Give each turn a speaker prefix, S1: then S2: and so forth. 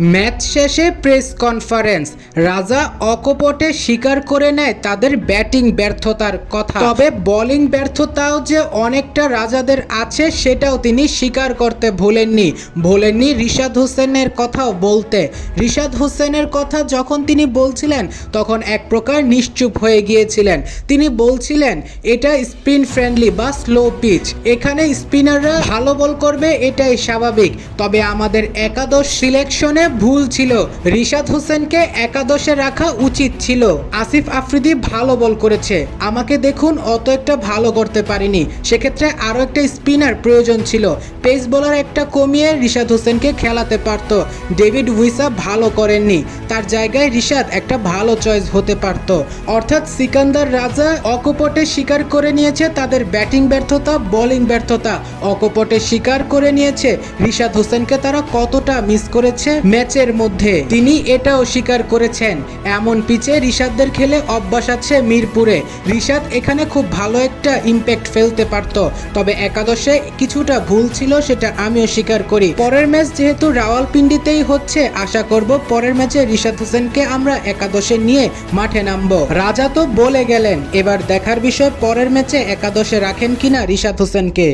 S1: Match শেষে press conference. রাজা অকপটে স্বীকার করে নেয় তাদের ব্যাটিং ব্যর্থতার কথা। তবে বোলিং ব্যর্থতাও যে অনেকটা রাজাদের আছে, সেটাও তিনি স্বীকার করতে ভুলেননি। ভুলেননি রিশাদ হোসেনের কথাও বলতে। রিশাদ হোসেনের কথা যখন তিনি বলছিলেন, তখন এক প্রকার নিশ্চুপ হয়ে গিয়েছিলেন। তিনি বলছিলেন, এটা স্পিন ফ্রেন্ডলি বা স্লো পিচ। এখানে স্পিনাররা ভালো বল করবে, এটাই স্বাভাবিক। তবে আমাদের একাদশ সিলেকশনে ভুল ছিল। রিশাদ হোসেনকে একাদশে রাখা উচিত ছিল। আসিফ আফ্রিদি ভালো বল করেছে। আমাকে দেখুন, অত একটা ভালো করতে পারিনি। সেক্ষেত্রে আরও একটা স্পিনার প্রয়োজন ছিল। পেস বোলার একটা কমিয়ে রিশাদ হোসেনকে খেলাতে পারতো। ডেভিড উইসা ভালো করেননি। তার জায়গায় রিশাদ একটা ভালো চয়েস হতে পারতো। অর্থাৎ সিকান্দার রাজা অকপটে স্বীকার করে নিয়েছে তাদের ব্যাটিং ব্যর্থতা, বোলিং ব্যর্থতা। অকপটে স্বীকার করে নিয়েছে রিশাদ হোসেনকে তারা কতটা মিস করেছে? ম্যাচের মধ্যে। তিনি এটাও স্বীকার করেছেন, এমন পিচে রিশাদদের খেলে অভ্যাস আছে মিরপুরে। রিশাদ এখানে খুব ভালো একটা ইম্প্যাক্ট ফেলতে পারত, তবে একাদশে কিছুটা ভুল ছিল সেটা আমিও স্বীকার করি। পরের ম্যাচ যেহেতু রাওয়ালপিন্ডিতেই হচ্ছে, আশা করব পরের ম্যাচে রিশাদ হোসেনকে আমরা একাদশে নিয়ে মাঠে নামবো। রাজা তো বলে গেলেন, এবার দেখার বিষয় পরের ম্যাচে একাদশে রাখেন কিনা রিশাদ হোসেনকে।